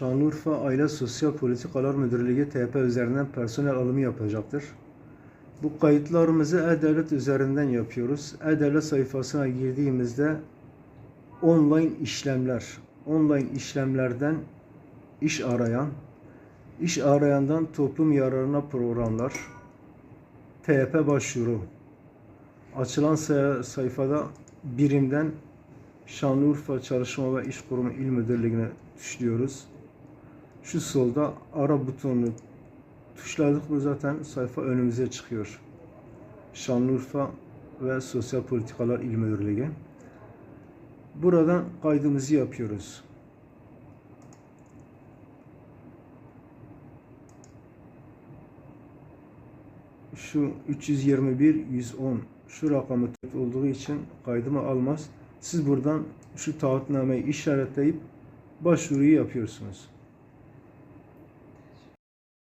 Şanlıurfa Aile Sosyal Politikalar Müdürlüğü TP üzerinden personel alımı yapacaktır. Bu kayıtlarımızı E-Devlet üzerinden yapıyoruz. E-Devlet sayfasına girdiğimizde online işlemler, online işlemlerden iş arayan, iş arayandan toplum yararına programlar, TP başvuru. Açılan say- sayfada birimden Şanlıurfa Çalışma ve İş Kurumu İl Müdürlüğü'ne tuşluyoruz. Şu solda ara butonunu tuşladık mı zaten sayfa önümüze çıkıyor. Şanlıurfa ve Sosyal Politikalar İl Müdürlüğü. Buradan kaydımızı yapıyoruz. Şu 321 110 şu rakamı tek olduğu için kaydımı almaz. Siz buradan şu taahhütnameyi işaretleyip başvuruyu yapıyorsunuz.